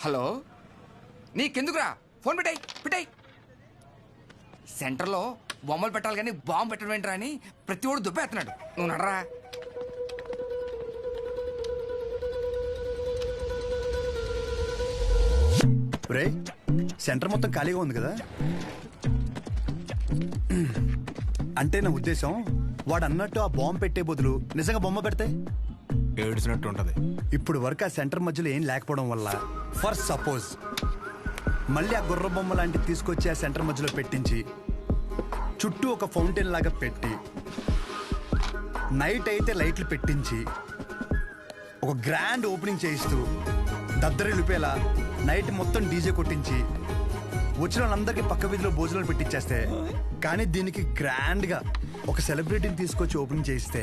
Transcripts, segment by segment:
Hello? నీకెందుకురా? Phone పెట్టాయి పెట్టాయి. సెంటర్లో బొమ్మలు పెట్టాలి కానీ బాంబు పెట్టడం ఏంట్రా అని ప్రతి ఒడు దుబ్బేస్తున్నాడు. నువ్వు నడరా. రే సెంటర్ మొత్తం ఖాళీగా ఉంది కదా? అంటే నా ఉద్దేశం వాడు అన్నట్టు ఆ బాంబు పెట్టే బదులు నిజంగా బొమ్మ పెడితే ఏడ్చినట్టు ఉంటది. ఇప్పుడు వరకు ఆ సెంటర్ మధ్యలో ఏం లేకపోవడం వల్ల ఫర్ సపోజ్ మళ్ళీ ఆ గుర్ర బొమ్మ లాంటిది తీసుకొచ్చి ఆ సెంటర్ మధ్యలో పెట్టించి చుట్టూ ఒక ఫౌంటైన్ లాగా పెట్టి నైట్ అయితే లైట్లు పెట్టించి ఒక గ్రాండ్ ఓపెనింగ్ చేయిస్తూ దద్దరిల్లిపేలా నైట్ మొత్తం డీజే కొట్టించి వచ్చిన వాళ్ళందరికీ పక్క వీధిలో భోజనాలు పెట్టించేస్తే కానీ దీనికి గ్రాండ్గా ఒక సెలబ్రిటీని తీసుకొచ్చి ఓపెనింగ్ చేయిస్తే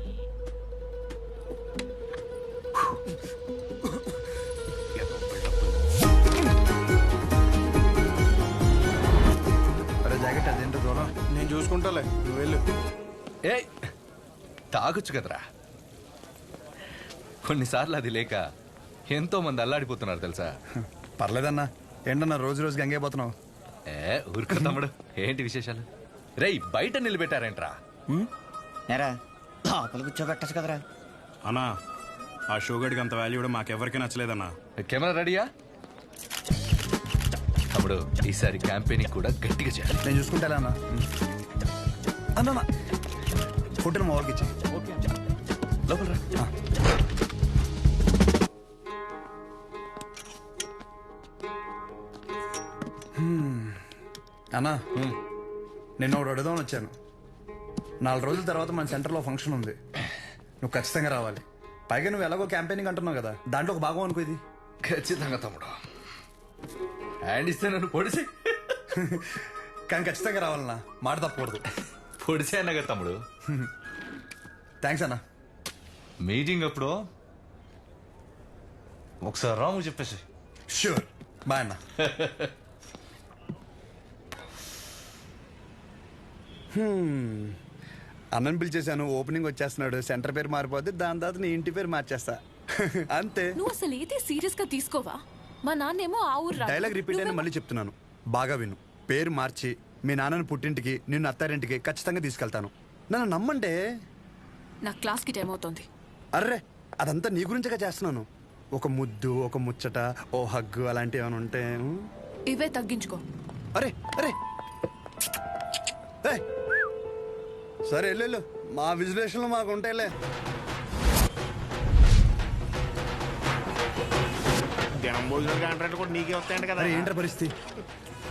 ఏ తాగొచ్చు కదరా. కొన్నిసార్లు అది లేక ఎంతో మంది అల్లాడిపోతున్నారు తెలుసా? పర్లేదన్నా ఏంటన్నా రోజు రోజు గంగైపోతున్నావు ఏ ఊరుకో తమ్ముడు. ఏంటి విశేషాలు? రేయ్ బయట నిలబెట్టారేంట్రా? ఎరా లోపల కూర్చోబెట్టచ్చు కదరా. అన్నా ఆ షో గడికి అంత వాల్యూ కూడా మాకెవరికి నచ్చలేదన్నా. కెమెరా రెడీయా? తమ్ముడు ఈసారి క్యాంపెయినింగ్ కూడా గట్టిగా చేయాలి. నేను చూసుకుంటా అన్న అన్న. ఫోటోలు మా వాళ్ళకి లోపల రా. అన్నా నిన్న ఒకటి అడుగుదామని వచ్చాను. నాలుగు రోజుల తర్వాత మన సెంటర్లో ఫంక్షన్ ఉంది. నువ్వు ఖచ్చితంగా రావాలి. పైగా నువ్వు ఎలాగో క్యాంపెయినింగ్ అంటున్నావు కదా దాంట్లో ఒక భాగం అనుకో ఇది. ఖచ్చితంగా తమ్ముడు. హ్యాండ్ ఇస్తే నన్ను పొడిసి. కానీ ఖచ్చితంగా రావాలన్నా మాట తప్పకూడదు. పొడిసే అన్నగా తమ్ముడు. థ్యాంక్స్ అన్నా. మీటింగ్ అప్పుడు ఒకసారి రాము చెప్పేసి. షూర్. బాయ్ అన్న. అన్నని పిలిచేశాను ఓపెనింగ్ వచ్చేస్తున్నాడు సెంటర్ పేరు మారిపోద్ది దాని తర్వాత నీ ఇంటి పేరు మార్చేస్తా. అంతే. నువ్వు అసలు ఏది సీరియస్గా తీసుకోవా? మా నాన్నేమో ఆ ఊరు. డైలాగ్ రిపీట్ అయినా మళ్ళీ చెప్తున్నాను. బాగా విను. పేరు మార్చి మీ నాన్నని పుట్టింటికి నిన్ను అత్తారింటికి ఖచ్చితంగా తీసుకెళ్తాను. నన్ను నమ్మంటే నా క్లాస్కి టైం అవుతోంది. అర్రే అదంతా నీ గురించగా చేస్తున్నాను. ఒక ముద్దు ఒక ముచ్చట ఓ హగ్గు అలాంటివి ఏమైనా ఉంటే ఉం? ఇవే తగ్గించుకో. అరే అరే. ఏయ్! సరే వెళ్ళు, మా విజులేషన్లు మాకు ఉంటాయిలే. దినం కాంట్రాక్ట్ కూడా నీకే వస్తాయంట కదా. అరే ఏంట్రా పరిస్థితి?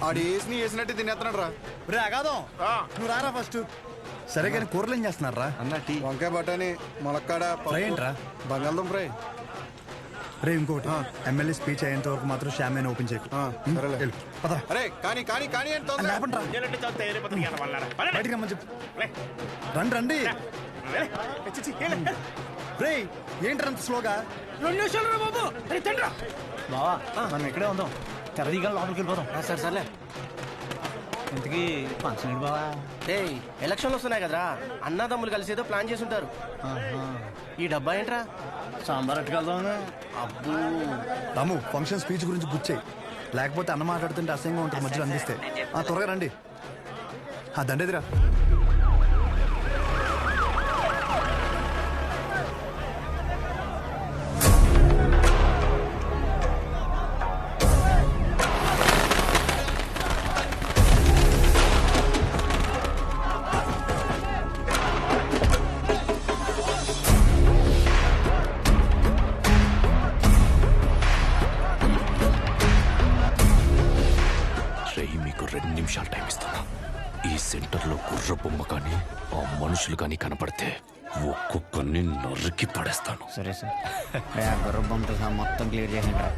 ఆడు వేసి వేసినట్టు తినేస్తున్నాడు రా రే అగాదం ఆ. నువ్వు రారా ఫస్ట్? సరే కానీ కూరలు ఏం చేస్తున్నారా? వంకాయ బఠానీ ములక్కాడ ఫ్రై ఏంట్రా? బంగాళదుంప ఫ్రై. రే ఇంకోటి. ఎమ్మెల్యే స్పీచ్ అయ్యేంత వరకు మాత్రం షామేన్ ఓపెన్ చేయకు. అరే కానీ కానీ కానీ. బయటికి రమ్మని చెప్పు. రండి రండి. రే ఏంట్రా అంత స్లోగా బావా మనం ఇక్కడే ఉందాం. తెరదీగా లోపలికి వెళ్ళిపోదాం. సరే సర్లే. ఇంతకీ ఫంక్షన్ బావా? ఏయ్ ఎలక్షన్లు వస్తున్నాయి కదరా. అన్నదమ్ములు కలిసి ఏదో ప్లాన్ చేసి ఉంటారు ఈ డబ్బా ఏంట్రా? సాంబార్ అట్టుకెళ్దాం అబ్బో. రాము ఫంక్షన్ స్పీచ్ గురించి గుచ్చాయి లేకపోతే అన్న మాట్లాడుతుంటే అసహ్యంగా ఉంటుంది మధ్యలో అందిస్తే. ఆ త్వరగా రండి. ఆ దండేదిరా. సెంటర్లో గుర్ర బొమ్మ కానీ ఆ మనుషులు కానీ కనపడితే ఒక్కొక్కరిని నరికి పడేస్తాను. సరే సార్. గుర్ర బొమ్మతో మొత్తం క్లియర్ చేసిండ్రా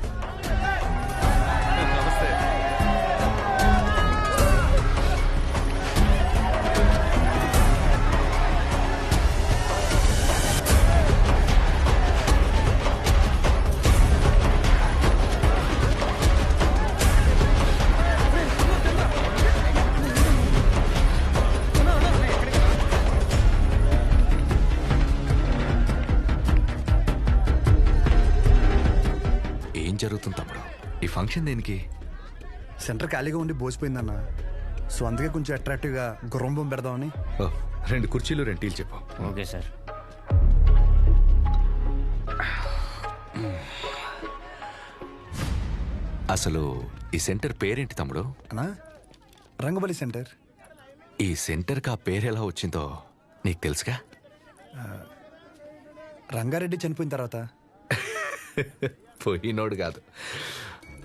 టెన్షన్ దేనికి. సెంటర్ ఖాళీగా ఉండి బోసిపోయిందన్న. సో అందుకే కొంచెం అట్రాక్టివ్గా గుర్రం బొమ్మ పెడదామని రెండు కుర్చీలు రెండు టీలు చెప్పు. Okay sir. అసలు ఈ సెంటర్ పేరేంటి తమ్ముడు? అన్నా రంగబలి సెంటర్. ఈ సెంటర్కి ఆ పేరు ఎలా వచ్చిందో నీకు తెలుసుగా? రంగారెడ్డి చనిపోయిన తర్వాత. పోయినోడు కాదు.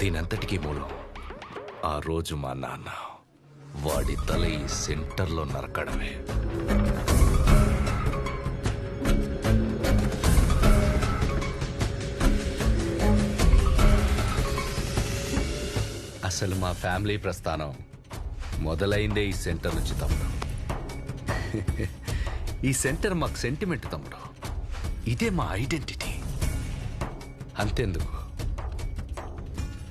దీనంతటికీ మూలం ఆ రోజు మా నాన్న వాడి తల ఈ సెంటర్లో నరకడమే. అసలు మా ఫ్యామిలీ ప్రస్థానం మొదలైందే ఈ సెంటర్ నుంచి తమ్ముడు ఈ సెంటర్ మాకు సెంటిమెంట్ తమ్ముడు ఇదే మా ఐడెంటిటీ. అంతెందుకు?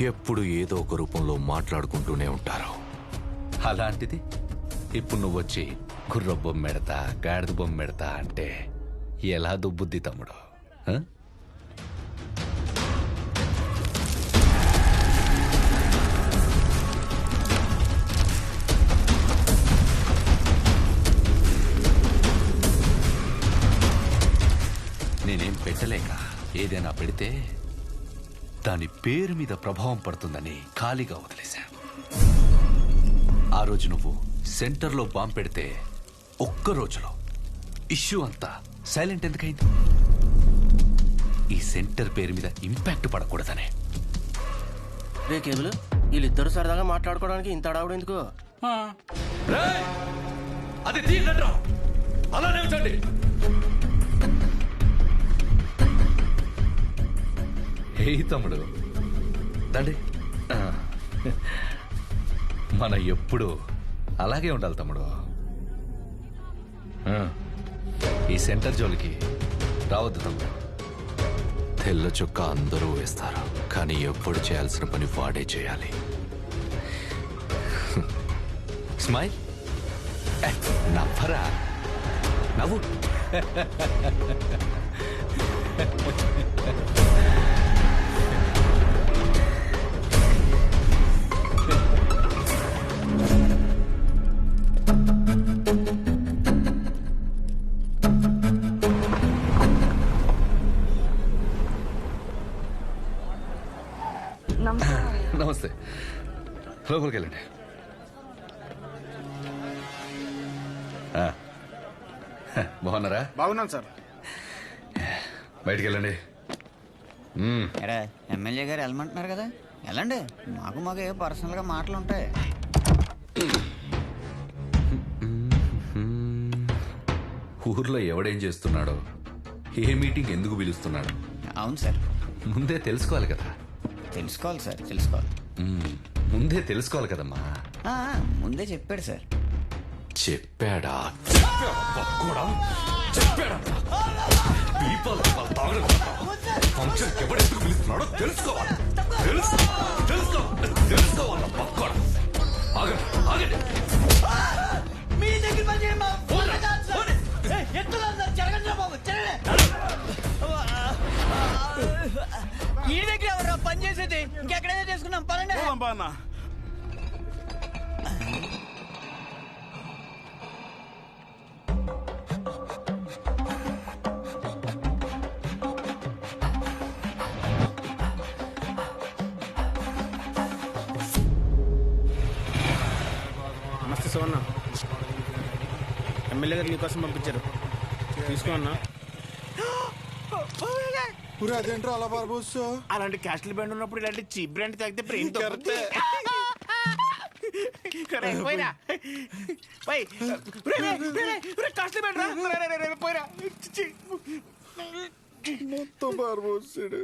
ఎప్పుడు ఏదో ఒక రూపంలో మాట్లాడుకుంటూనే ఉంటారు. అలాంటిది? ఇప్పుడు నువ్వు వచ్చి కుర్ర బొమ్మెడతా గాడిద బొమ్మెడతా అంటే ఎలా దుబ్బుద్ది తమ్ముడు? నేనేం పెట్టలేక ఏదైనా పెడితే దాని పేరు మీద ప్రభావం పడుతుందని ఖాళీగా వదిలేశాను. ఆ రోజు నువ్వు సెంటర్లో బాంబు పెడితే ఒక్క రోజులో ఇష్యూ అంతా సైలెంట్ ఎందుకైంది? ఈ సెంటర్ పేరు మీద ఇంపాక్ట్ పడకూడదనే. రే కేబుల్ వీళ్ళిద్దరు సరదాగా మాట్లాడుకోవడానికి ఇంత అడావుడు ఎందుకు? అది తీయకండ్రా. అలానే ఉంచండి. హే తమ్ముడు. తండ్రి. మన ఎప్పుడు అలాగే ఉండాలి తమ్ముడు. ఈ సెంటర్ జోలికి రావద్దు తమ్ముడు. తెల్ల చుక్క అందరూ వేస్తారు కానీ ఎప్పుడు చేయాల్సిన పని వాడే చేయాలి. స్మైల్. ఏ, నవ్వరా? నవ్వు. లోపలికి వెళ్ళండి. బాగున్నారా? బాగున్నాను సార్. బయటికి వెళ్ళండి. ఎరా ఎమ్మెల్యే గారు వెళ్ళమంటున్నారు కదా? వెళ్ళండి. మాకు మాకు ఏ పర్సనల్గా మాటలు ఉంటాయి ఊర్లో ఎవడేం చేస్తున్నాడో ఏ మీటింగ్ ఎందుకు పిలుస్తున్నాడో అవును సార్. ముందే తెలుసుకోవాలి కదా. తెలుసుకోవాలి సార్ తెలుసుకోవాలి. ముందే తెలుసుకోవాలి కదమ్మా. ఆ, ముందే చెప్పాడు సార్. చెప్పాడా? చెప్పాడా పక్కోడా? చెప్పాడా? పీపాలు వాళ్ళు తాగడం కదా. ఫంక్షన్కి ఎవడెందుకు పిలుస్తున్నాడో తెలుసుకోవాలి. తెలుసు. తెలుసుకో తెలుసుకోవాలి బసవన్న ఎమ్మెల్యే గారు నీకోసం పంపించారు. తీసుకో అన్నా. అదేంట్రా అలా పారబోసు అలాంటి క్యాస్ట్ల బ్రాండ్ ఉన్నప్పుడు ఇలాంటి చీప్ బ్రాండ్ తాగితే బ్రెయిన్ మొత్తం పారబోసాడు